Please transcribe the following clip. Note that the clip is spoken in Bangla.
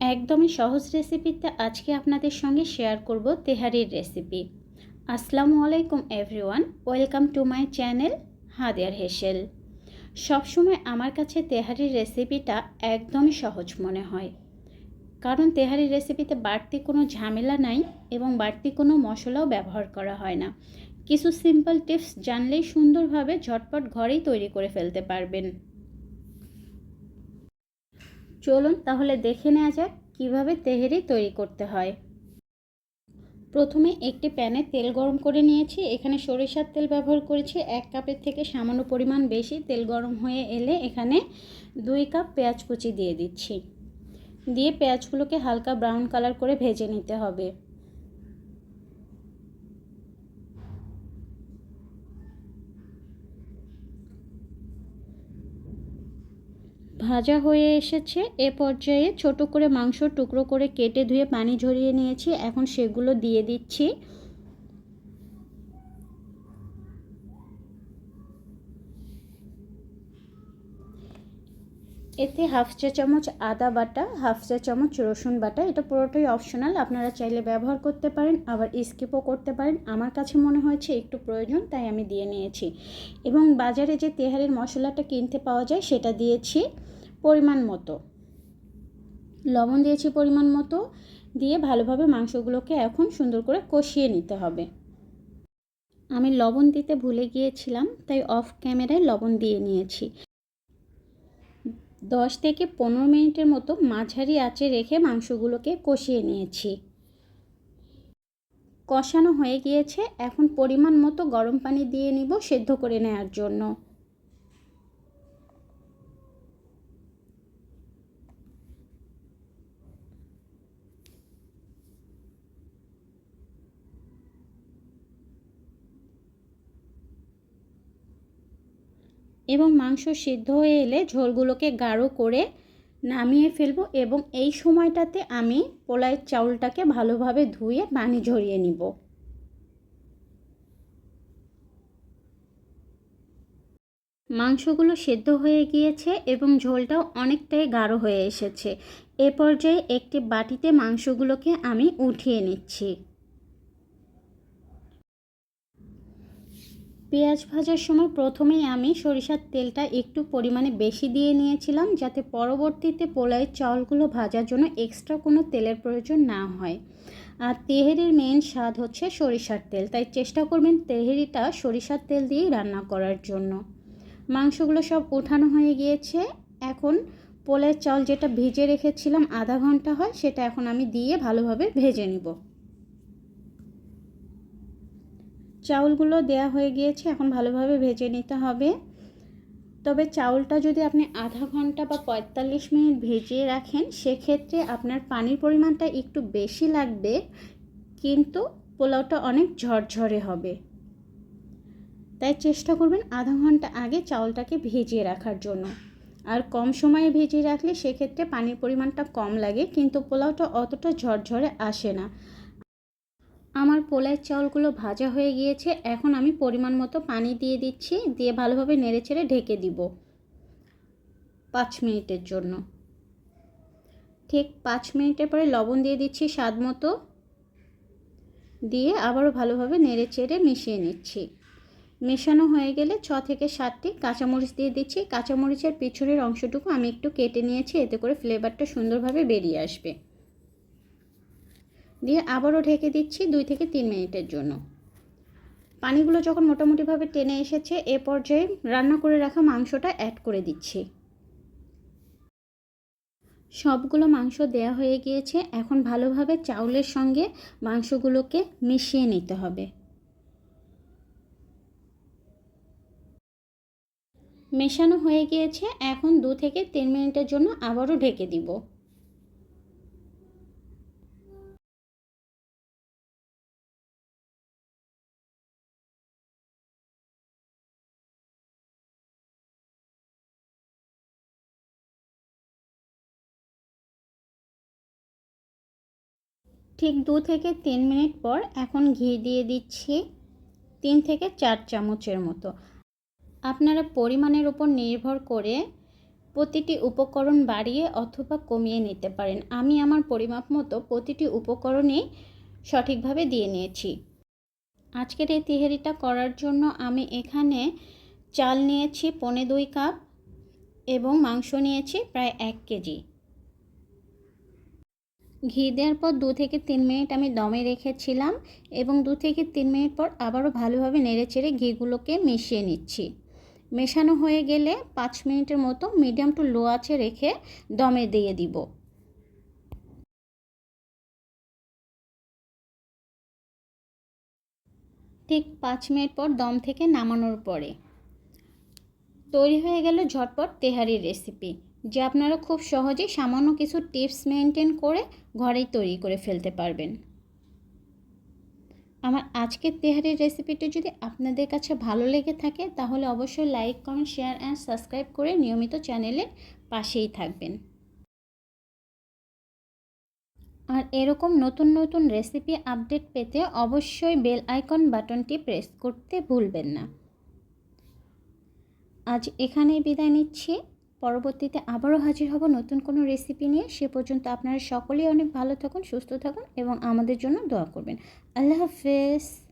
একদমই সহজ রেসিপিতে আজকে আপনাদের সঙ্গে শেয়ার করব তেহারির রেসিপি। আসসালামু আলাইকুম everyone, welcome to my channel হাদিয়ার হেসেল। সবসময় আমার কাছে তেহারির রেসিপিটা একদমই সহজ মনে হয়। কারণ তেহারির রেসিপিতে বাড়তি কোনো ঝামেলা নাই এবং বাড়তি কোনো মশলাও ব্যবহার করা হয় না। কিছু সিম্পল টিপস জানলেই সুন্দরভাবে ঝটপট ঘরেই তৈরি করে ফেলতে পারবেন। চলুন তাহলে দেখে নেওয়া যাক কীভাবে তেহেরি তৈরি করতে হয়। প্রথমে একটি প্যানে তেল গরম করে নিয়েছি। এখানে সরিষার তেল ব্যবহার করেছি। এক কাপের থেকে সামান্য পরিমাণ বেশি তেল গরম হয়ে এলে এখানে দুই কাপ পেঁয়াজ কুচি দিয়ে দিচ্ছি। দিয়ে পেঁয়াজগুলোকে হালকা ব্রাউন কালার করে ভেজে নিতে হবে। ভাজা হয়ে এসেছে, এ পর্যায়ে ছোট করে মাংস টুকরো করে কেটে ধুয়ে পানি ঝরিয়ে নিয়েছি। এখন সেগুলো দিয়ে দিচ্ছি। এতে হাফ চা চামচ আদা বাটা, হাফ চা চামচ রসুন বাটা, এটা পুরোটাই অপশনাল আপনারা চাইলে ব্যবহার করতে পারেন, আবার স্কিপও করতে পারেন। আমার কাছে মনে হয়েছে একটু প্রয়োজন, তাই আমি দিয়ে নিয়েছি। এবং বাজারে যে তেহারির মশলাটা কিনতে পাওয়া যায়, সেটা দিয়েছি পরিমাণ মতো। লবণ দিয়েছি পরিমাণ মতো, দিয়ে ভালোভাবে মাংসগুলোকে এখন সুন্দর করে কষিয়ে নিতে হবে। আমি লবণ দিতে ভুলে গিয়েছিলাম, তাই অফ ক্যামেরায় লবণ দিয়ে নিয়েছি। দশ থেকে পনেরো মিনিটের মতো মাঝারি আঁচে রেখে মাংসগুলোকে কষিয়ে নিয়েছি। কষানো হয়ে গিয়েছে, এখন পরিমাণ মতো গরম পানি দিয়ে নিব সেদ্ধ করে নেওয়ার জন্য। এবং মাংস সিদ্ধ হয়ে এলে ঝোলগুলোকে গাঢ় করে নামিয়ে ফেলব এবং এই সময়টাতে আমি পোলাইয়ের চাউলটাকে ভালোভাবে ধুয়ে পানি ঝরিয়ে নিব। মাংসগুলো সেদ্ধ হয়ে গিয়েছে এবং ঝোলটাও অনেকটাই গাঢ় হয়ে এসেছে। এ পর্যায়ে একটি বাটিতে মাংসগুলোকে আমি উঠিয়ে নিচ্ছি। পেঁয়াজ ভাজার সময় প্রথমেই আমি সরিষার তেলটা একটু পরিমাণে বেশি দিয়ে নিয়েছিলাম যাতে পরবর্তীতে পোলাইয়ের চাউলগুলো ভাজার জন্য এক্সট্রা কোনো তেলের প্রয়োজন না হয়। আর তেহেরির মেন স্বাদ হচ্ছে সরিষার তেল, তাই চেষ্টা করবেন তেহেরিটা সরিষার তেল দিয়েই রান্না করার জন্য। মাংসগুলো সব ওঠানো হয়ে গিয়েছে, এখন পোলের চাল যেটা ভিজে রেখেছিলাম আধা ঘণ্টা হয় সেটা এখন আমি দিয়ে ভালোভাবে ভেজে নিব। চাউলগুলো দেয়া হয়ে গিয়েছে, এখন ভালোভাবে ভেজে নিতে হবে। তবে চাউলটা যদি আপনি আধা ঘণ্টা বা পঁয়তাল্লিশ মিনিট ভিজিয়ে রাখেন, সেক্ষেত্রে আপনার পানির পরিমাণটা একটু বেশি লাগবে, কিন্তু পোলাওটা অনেক ঝরঝরে হবে। তাই চেষ্টা করবেন আধা ঘণ্টা আগে চাউলটাকে ভিজিয়ে রাখার জন্য। আর কম সময়ে ভিজিয়ে রাখলে সেক্ষেত্রে পানির পরিমাণটা কম লাগে, কিন্তু পোলাওটা অতটা ঝরঝরে আসে না। আমার পোলাইয়ের চাউলগুলো ভাজা হয়ে গিয়েছে, এখন আমি পরিমাণ মতো পানি দিয়ে দিচ্ছি, দিয়ে ভালোভাবে নেড়ে চেড়ে ঢেকে দিব পাঁচ মিনিটের জন্য। ঠিক পাঁচ মিনিটের পরে লবণ দিয়ে দিচ্ছি স্বাদ মতো। দিয়ে আবারও ভালোভাবে নেড়ে চেড়ে মিশিয়ে নিচ্ছি। মেশানো হয়ে গেলে ছ থেকে সাতটি কাঁচামরিচ দিয়ে দিচ্ছি। কাঁচামরিচের পিছনের অংশটুকু আমি একটু কেটে নিয়েছি, এতে করে ফ্লেভারটা সুন্দরভাবে বেরিয়ে আসবে। দিয়ে আবারও ঢেকে দিচ্ছি দুই থেকে তিন মিনিটের জন্য। পানিগুলো যখন মোটামুটিভাবে টেনে এসেছে, এ পর্যায়ে রান্না করে রাখা মাংসটা অ্যাড করে দিচ্ছি। সবগুলো মাংস দেয়া হয়ে গিয়েছে। এখন ভালোভাবে চাউলের সঙ্গে মাংসগুলোকে মিশিয়ে নিতে হবে। মেশানো হয়ে গিয়েছে। এখন দু থেকে তিন মিনিটের জন্য আবারও ঢেকে দিব। ঠিক দু থেকে তিন মিনিট পর এখন ঘি দিয়ে দিচ্ছি তিন থেকে চার চামচের মতো। আপনারা পরিমাণের উপর নির্ভর করে প্রতিটি উপকরণ বাড়িয়ে অথবা কমিয়ে নিতে পারেন। আমি আমার পরিমাপ মতো প্রতিটি উপকরণই সঠিকভাবে দিয়ে নিয়েছি। আজকের এই তিহারিটা করার জন্য আমি এখানে চাল নিয়েছি পনে দুই কাপ এবং মাংস নিয়েছি প্রায় এক কেজি। ঘি দেওয়ার পর দু থেকে তিন মিনিট আমি দমে রেখেছিলাম এবং দু থেকে তিন মিনিট পর আবারও ভালোভাবে নেড়েচেড়ে ঘিগুলোকে মিশিয়ে নিচ্ছি। মেশানো হয়ে গেলে পাঁচ মিনিটের মতো মিডিয়াম টু লো আছে রেখে দমে দিয়ে দিব। ঠিক পাঁচ মিনিট পর দম থেকে নামানোর পরে। তৈরি হয়ে গেল ঝটপট তেহারির রেসিপি যা আপনারা খুব সহজেই সামান্য কিছু টিপস মেনটেন করে ঘরেই তৈরি করে ফেলতে পারবেন। আমার আজকের তেহারির রেসিপিটি যদি আপনাদের কাছে ভালো লেগে থাকে, তাহলে অবশ্যই like, comment, share and subscribe করে নিয়মিত চ্যানেলের পাশেই থাকবেন। আর এরকম নতুন নতুন রেসিপি আপডেট পেতে অবশ্যই বেল আইকন বাটনটি প্রেস করতে ভুলবেন না। আজ এখানেই বিদায় নিচ্ছি। পরবর্তীতে আবারও হাজির হব নতুন কোনো রেসিপি নিয়ে। সে পর্যন্ত আপনারা সকলেই অনেক ভালো থাকুন, সুস্থ থাকুন এবং আমাদের জন্য দোয়া করবেন। আল্লাহ হাফেজ।